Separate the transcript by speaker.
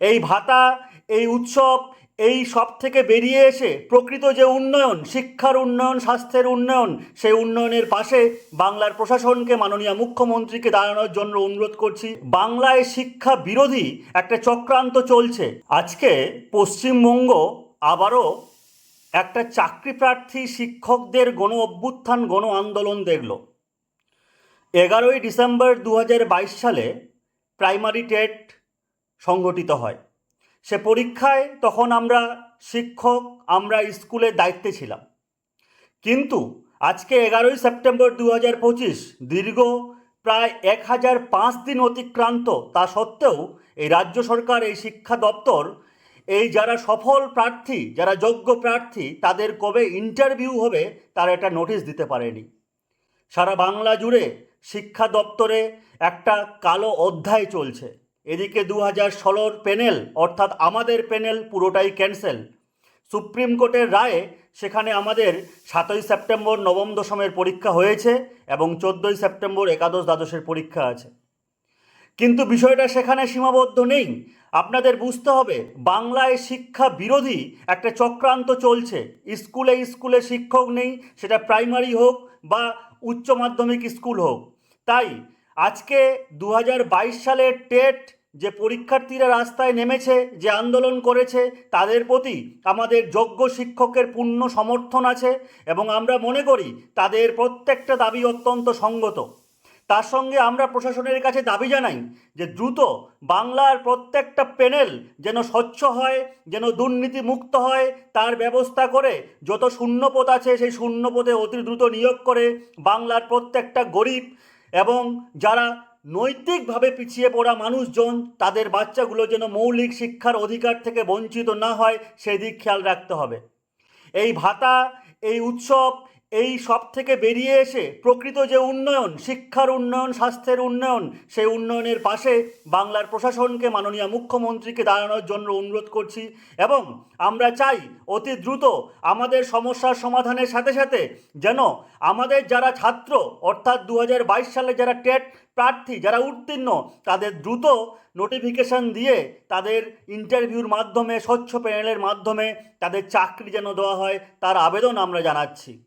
Speaker 1: এই ভাতা, এই উৎসব, এই সব থেকে বেরিয়ে এসে প্রকৃত যে উন্নয়ন, শিক্ষার উন্নয়ন, স্বাস্থ্যের উন্নয়ন, সেই উন্নয়নের পাশে বাংলার প্রশাসনকে মাননীয় মুখ্যমন্ত্রীকে দাঁড়ানোর জন্য অনুরোধ করছি। বাংলায় শিক্ষা বিরোধী একটা চক্রান্ত চলছে। আজকে পশ্চিমবঙ্গ আবারও একটা চাকরি প্রার্থী শিক্ষকদের গণ অভ্যুত্থান, গণ আন্দোলন দেখল। এগারোই ডিসেম্বর দু হাজার বাইশ সালে প্রাইমারি টেট সংগঠিত হয়। সে পরীক্ষায় তখন আমরা শিক্ষক, আমরা স্কুলের দায়িত্বে ছিলাম। কিন্তু আজকে এগারোই সেপ্টেম্বর দু হাজার পঁচিশ, দীর্ঘ প্রায় এক হাজার পাঁচ দিন অতিক্রান্ত, তা সত্ত্বেও এই রাজ্য সরকার, এই শিক্ষা দপ্তর, এই যারা সফল প্রার্থী, যারা যোগ্য প্রার্থী, তাদের কবে ইন্টারভিউ হবে, তার একটা নোটিশ দিতে পারেনি। সারা বাংলা জুড়ে শিক্ষা দপ্তরে একটা কালো অধ্যায় চলছে। এদিকে দু হাজার ষোলোর প্যানেল, অর্থাৎ আমাদের প্যানেল পুরোটাই ক্যান্সেল। সুপ্রিম কোর্টের রায়ে সেখানে আমাদের সাতই সেপ্টেম্বর নবম দশমের পরীক্ষা হয়েছে এবং চোদ্দোই সেপ্টেম্বর একাদশ দ্বাদশের পরীক্ষা আছে। কিন্তু বিষয়টা সেখানে সীমাবদ্ধ নেই। আপনাদের বুঝতে হবে, বাংলায় শিক্ষা বিরোধী একটা চক্রান্ত চলছে। স্কুলে স্কুলে শিক্ষক নেই, সেটা প্রাইমারি হোক বা উচ্চ মাধ্যমিক স্কুল হোক। তাই আজকে দু হাজার বাইশ সালের টেট যে পরীক্ষার্থীরা রাস্তায় নেমেছে, যে আন্দোলন করেছে, তাদের প্রতি আমাদের যোগ্য শিক্ষকের পূর্ণ সমর্থন আছে এবং আমরা মনে করি তাদের প্রত্যেকটা দাবি অত্যন্ত সঙ্গত। তার সঙ্গে আমরা প্রশাসনের কাছে দাবি জানাই যে দ্রুত বাংলার প্রত্যেকটা প্যানেল যেন স্বচ্ছ হয়, যেন দুর্নীতি মুক্ত হয়, তার ব্যবস্থা করে যত শূন্যপদ আছে সেই শূন্যপদে অতি দ্রুত নিয়োগ করে বাংলার প্রত্যেকটা গরিব এবং যারা নৈতিকভাবে পিছিয়ে পড়া মানুষজন তাদের বাচ্চাগুলো যেন মৌলিক শিক্ষার অধিকার থেকে বঞ্চিত না হয়, সেদিক খেয়াল রাখতে হবে। এই ভাতা, এই উৎসব এই সব থেকে বেরিয়ে এসে প্রকৃত যে উন্নয়ন, শিক্ষার উন্নয়ন, স্বাস্থ্যের উন্নয়ন, সেই উন্নয়নের পাশে বাংলার প্রশাসনকে মাননীয় মুখ্যমন্ত্রীকে দাঁড়ানোর জন্য অনুরোধ করছি এবং আমরা চাই অতি দ্রুত আমাদের সমস্যার সমাধানের সাথে সাথে যেন আমাদের যারা ছাত্র, অর্থাৎ দু হাজার বাইশ সালে যারা টেট প্রার্থী, যারা উত্তীর্ণ, তাদের দ্রুত নোটিফিকেশন দিয়ে তাদের ইন্টারভিউর মাধ্যমে, স্বচ্ছ প্যানেলের মাধ্যমে তাদের চাকরি যেন দেওয়া হয়, তার আবেদন আমরা জানাচ্ছি।